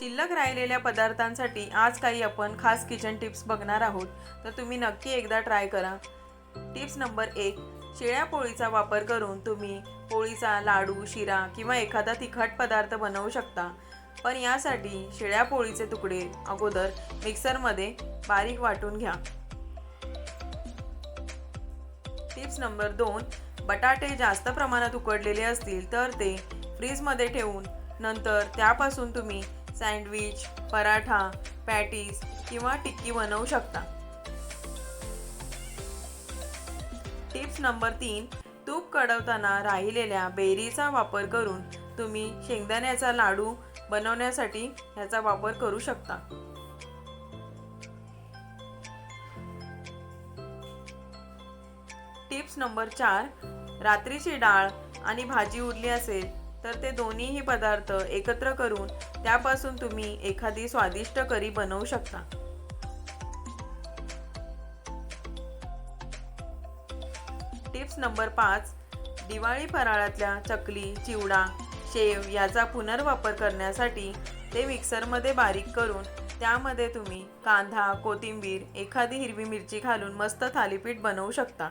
शिल्लक राहिलेल्या पदार्थांसाठी आज काही आपण खास किचन टिप्स बघणार आहोत. तर तुम्ही नक्की एकदा ट्राय करा. टिप्स नंबर एक शिळ्या पोळीचा वापर करून तुम्ही पोळीचा लाडू शिरा किंवा एखादा तिखट पदार्थ बनवू शकता. पण यासाठी शिळ्या पोळीचे तुकडे अगोदर मिक्सरमध्ये बारीक वाटून घ्या. टिप्स नंबर दोन बटाटे जास्त प्रमाणात उकडलेले असतील तर ते फ्रीजमध्ये ठेवून नंतर त्यापासून तुम्ही सँडविच पराठा पॅटीस किंवा टिक्की बनवू शकता. टिप्स नंबर तीन तूप कढवताना राहिलेल्या बेरीचा वापर करून तुम्ही शेंगदाण्याचा लाडू बनवण्यासाठी ह्याचा वापर करू शकता. टिप्स नंबर चार रात्रीची डाळ आणि भाजी उरली असेल तर ते दोन्हीही पदार्थ एकत्र करून त्यापासून तुम्ही एखादी स्वादिष्ट करी बनवू शकता. टिप्स नंबर पाच दिवाळी फराळातल्या चकली चिवडा शेव याचा पुनर्वापर करण्यासाठी ते मिक्सरमध्ये बारीक करून त्यामध्ये तुम्ही कांदा कोथिंबीर एखादी हिरवी मिरची घालून मस्त थालीपीठ बनवू शकता.